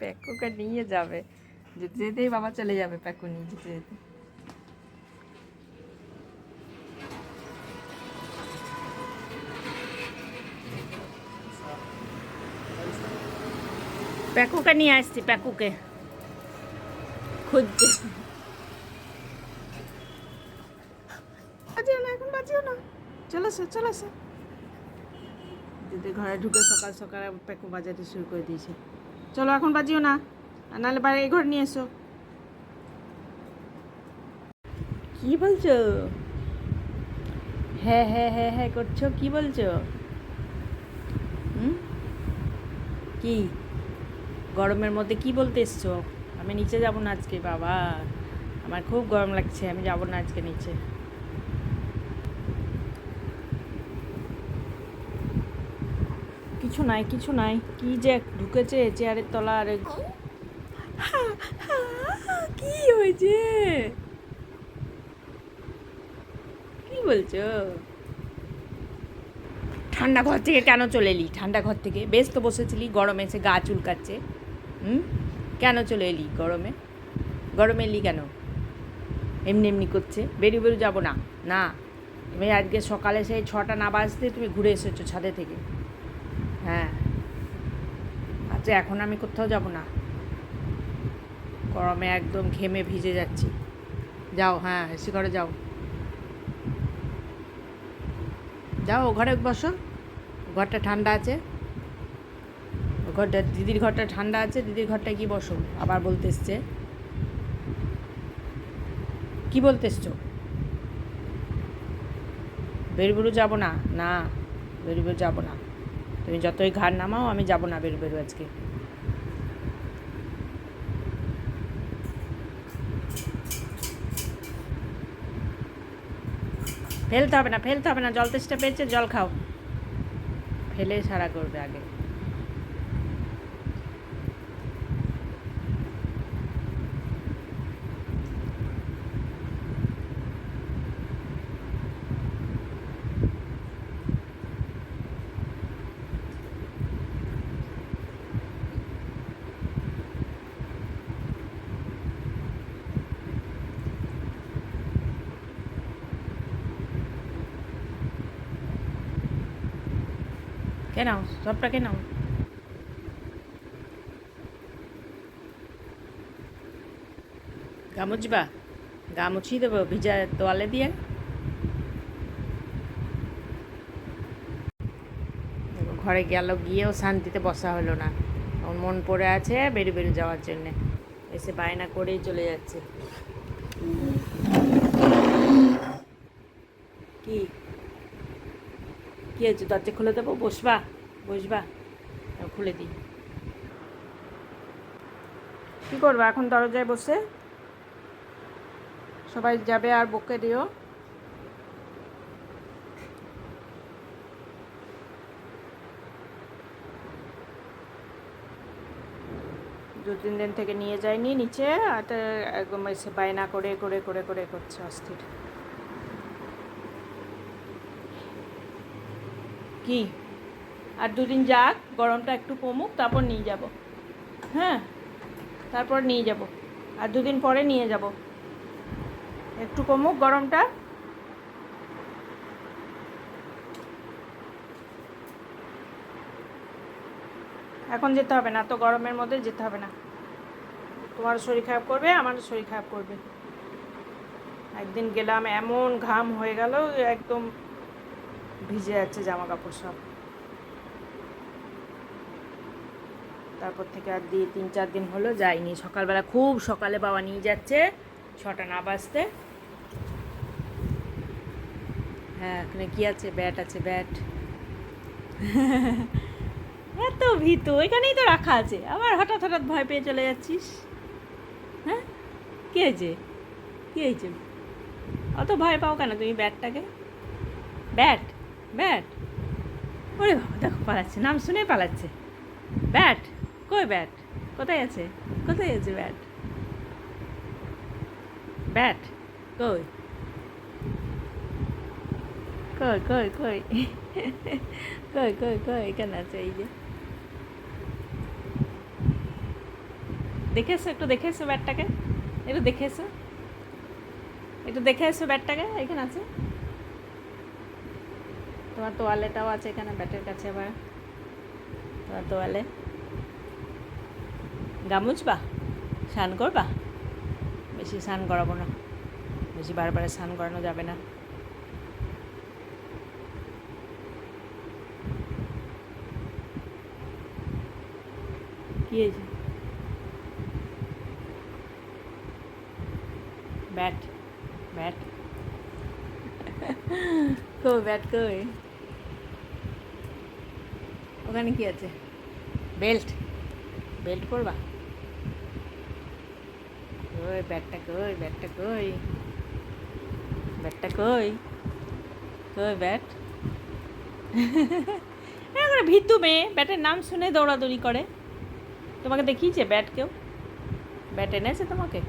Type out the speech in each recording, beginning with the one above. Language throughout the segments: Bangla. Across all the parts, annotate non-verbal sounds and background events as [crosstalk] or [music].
প্যাকুকে নিয়ে যাবে। যেতে যেতেই বাবা চলে যাবে প্যাকু নিয়ে যেতে যেতে। প্যাকুকে নিয়ে আসছি প্যাকুকে খুঁজছে বাজিও না, এখন বাজিও না। চলে এসো চলে এসো। দিদি ঘরে ঢুকে সকাল সকাল প্যাকু বাজাতে শুরু করে দিয়েছে। চলো, এখন বাজিও না। নাহলে বাইরে ঘর নিয়ে এসো। কি বলছো? হ্যাঁ হ্যাঁ হ্যাঁ হ্যাঁ করছ। কি বলছো? হুম? কি? গরমের মধ্যে কি বলতে এসছো? আমি নিচে যাব না আজকে, বাবা। আমার খুব গরম লাগছে, আমি যাব না আজকে নিচে। কিছু নাই কিছু নাই। কি যে ঢুকেছে চেয়ারের তলা আর কি হয়েছে? কি বলছো? ঠান্ডা ঘর থেকে কেন চলে এলি? ঠান্ডা ঘর থেকে। বেশ তো বসেছিলি, গরমে এসে গা চুলকাচ্ছে। হুম? কেন চলে এলি গরমে? গরমে এলি কেন? এমনি এমনি করছে। বেরিয়ে বেরিয়ে যাব না। না। তুমি আজকে সকালে সেই ছটা না বাজতে তুমি ঘুরে এসেছ ছাদে থেকে। আচ্ছা এখন আমি কোথাও যাব না। গরমে একদম ঘেমে ভিজে যাচ্ছি। যাও হ্যাঁ এসি ঘরে যাও। যাও, ও ঘরে বসো। ঘরটা ঠান্ডা আছে। ঘরটা, দিদির ঘরটা ঠান্ডা আছে, দিদির ঘরটা কি বসো। আবার বলতে এসছে। কি বলতে এসছো? বেরুবেরু যাব না? না, বেরুবেরু যাব না। তুমি যতই ঘাড় নামাও, আমি যাব না বেরু বেরু আজকে। ফেলতে হবে না, ফেলতে হবে না, জল তেষ্টা পেয়েছে, জল খাও। ফেলে সারা করবে আগে। কে নাও সবটা কে নাও গা মুছবা গা মুছিয়ে দেবো, ভিজা তোয়ালে দিয়ে। ঘরে গেল, গিয়েও শান্তিতে বসা হলো না। ওর মন পড়ে আছে বেরু বেরু যাওয়ার জন্যে। এসে বায়না করেই চলে যাচ্ছে। কি? কি হয়েছে? দরজা খুলে দেবো? বসবা? বসবা? খুলে দিই। কি করব এখন দরজায় বসে? সবাই যাবে আর বকে দিও। দু, তিন দিন থেকে নিয়ে যায়নি নিচে, আর বায়না করে করে করে করে করছে অস্থির। কি আর দুদিন যাক, গরমটা একটু কমুক, তারপর নিয়ে যাব। হ্যাঁ? তারপর নিয়ে যাব। আর দুদিন পরে নিয়ে যাব। একটু কমুক গরমটা। এখন যেতে হবে না, তো গরমের মধ্যে যেতে হবে না। তোমার শরীর খারাপ করবে আমার শরীর খারাপ করবে। একদিন গেলাম, এমন ঘাম হয়ে গেল, একদম ভিজে যাচ্ছে জামা কাপড় সব। তারপর থেকে আর দিয়ে তিন চার দিন হলো যাইনি। সকালবেলা খুব সকালে বাবা নিয়ে যাচ্ছে, ছটা না বাজতে। হ্যাঁ এখানে কি আছে? ব্যাট আছে, ব্যাট। [laughs] এত ভীতু এখানেই তো রাখা আছে। আবার হঠাৎ হঠাৎ ভয় পেয়ে চলে যাচ্ছিস। হ্যাঁ? কী হয়েছে কী হয়েছে অত ভয় পাও কেন তুমি ব্যাটটাকে? ব্যাট? ব্যাট? ওরে বাবা, দেখো পালাচ্ছে, নাম শুনেই পালাচ্ছে। ব্যাট? কই ব্যাট? কোথায় আছে? কোথায় আছে ব্যাট? ব্যাট? কই? কই কই কই? কই কই কই, এখানে আছে, এই যে। দেখে এসো একটু দেখে এসো ব্যাটটাকে? একটু দেখে এসো একটু দেখে এসো ব্যাটটাকে? এখানে আছে? তোমার তোয়ালেটাও আছে এখানে ব্যাটের কাছে আবার। তোমার তোয়ালে। গামুছবা স্নান করবা? বেশি স্নান করাবো না। বেশি বারবার স্নান করানো যাবে না। কি হয়েছে? ব্যাট। ব্যাট। কই ব্যাট কই? ওখানে কি আছে? বেল্ট। বেল্ট পরবা? কই ব্যাটটা কই? ব্যাটটা কই? ব্যাটটা কই? কই ব্যাট? [laughs] এখন ভিতু মেয়ে। ব্যাটের নাম শুনে দৌড়াদৌড়ি করে। তোমাকে দেখিয়েছে ব্যাট কেউ? ব্যাট এনেছে তোমাকে?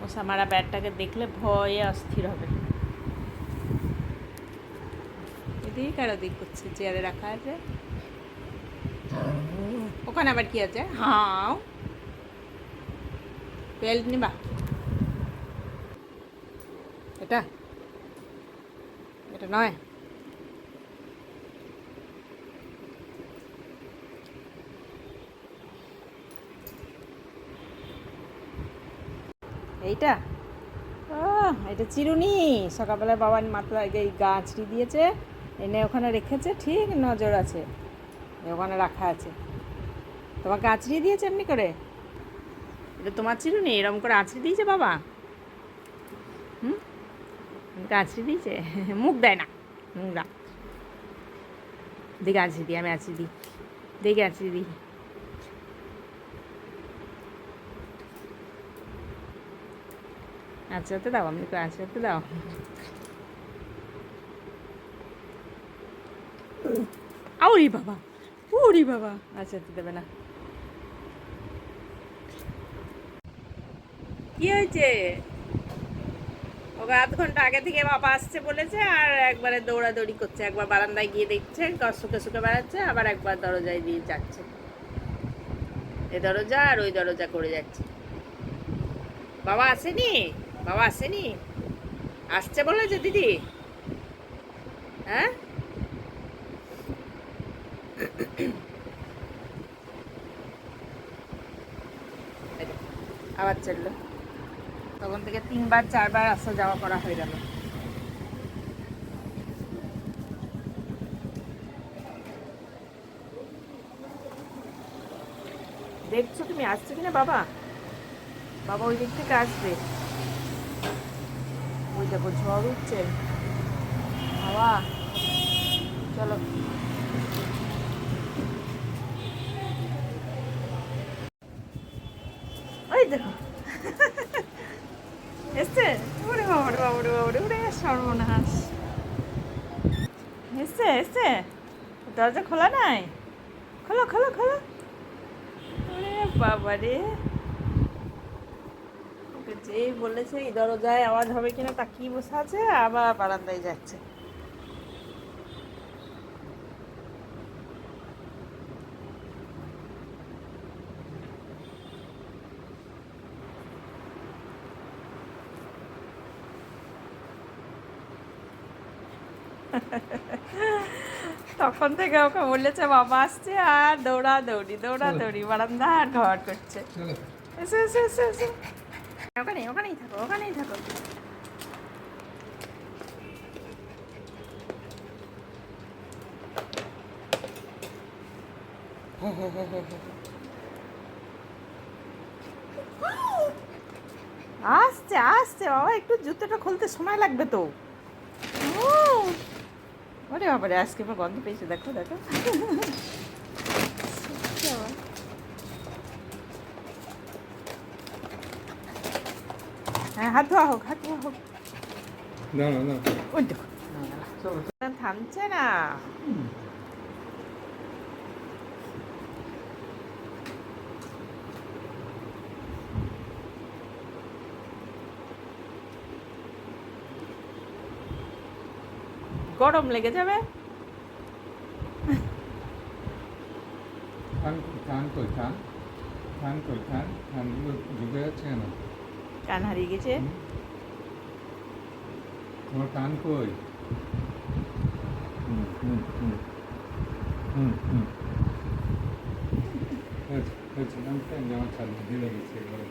মশা মারা ব্যাটটাকে দেখলে ভয়ে অস্থির হবে। এদিকে কারও দিক করছে চেয়ারে রাখা আছে। ওখানে আবার কি আছে? হাও। বেল্ট নিবা। এটা? এটা নয়। এইটা? এটা চিরুনি। সকালবেলায় বাবার মাথায় এই গা আঁচড়ি দিয়েছে। এনে ওখানে রেখেছে, ঠিক নজর আছে। ওখানে রাখা আছে। তোমাকে আঁচড়িয়ে দিয়েছে এমনি করে? এটা তোমার চিরুনি এরকম করে আঁচড়ি দিয়েছে বাবা? হুম? আঁচড়ি দিয়েছে? [laughs] মুখ দেয় না। মুখ নোংরা দেখে আঁচড়ি দিই, আমি আঁচড়ি দিই। দেখে আঁচড়ি দিই। আচ্ছা তো দাও, আমি আঁচড়াতে দাও। আউরি বাবা উরি বাবা। আঁচড়াতে দেবে না। কি হয়েছে? ওকে আধ ঘণ্টা আগে থেকে বাবা আসছে বলেছে, আর একবারে দৌড়াদৌড়ি করছে। একবার বারান্দায় গিয়ে দেখছে গা শুকে শুকে বেড়াচ্ছে, আবার একবার দরজায় দিয়ে যাচ্ছে। এ দরজা আর ওই দরজা করে যাচ্ছে। বাবা আসেনি? বাবা আসেনি? আসছে বলেছে দিদি? হ্যাঁ? আবার চলল। তখন থেকে তিনবার, চারবার আসা যাওয়া করা হয়ে গেল। দেখছ তুমি, আসছো কিনা বাবা? বাবা ওই দিক থেকে আসবে। ওই দেখো, ঝড় উঠছে। বাবা, চলো। দেখো। এসছে? ওরে বাবা রে বাবা রে বাবা রে ওরে সর্বনাশ। এসছে এসছে? দরজা খোলা নাই? খোলো খোলো খোলো। ওরে বাবা রে যেই বলেছে, এই দরজায় আওয়াজ হবে কিনা তাকিয়ে বসে আছে? আবার বারান্দায় যাচ্ছে। তখন থেকে ওকে বলেছে বাবা আসছে আর দৌড়া দৌড়ি দৌড়া দৌড়ি বারান্দা আর ঘর করছে। এসো এসো এসো এসো। ওখানে ওখানেই থাকো ওখানেই থাকো। আসছে আসছে। বাবা একটু জুতোটা খুলতে সময় লাগবে তো। ওরে বাবারে আজকে আমার গন্ধ পেয়েছে দেখো দেখো হ্যাঁ হাত ধোয়া হোক হাত ধোয়া হোক না না না ওই দেখো থামছে না গরম লেগে যাবে। কান কান কেন? কান হারিয়ে গেছে? তোমার কান কই? হুম হুম হুম হুম হুম। হয়েছে হয়েছে আমি জানি আমার ছাড় লেগেছে এগুলো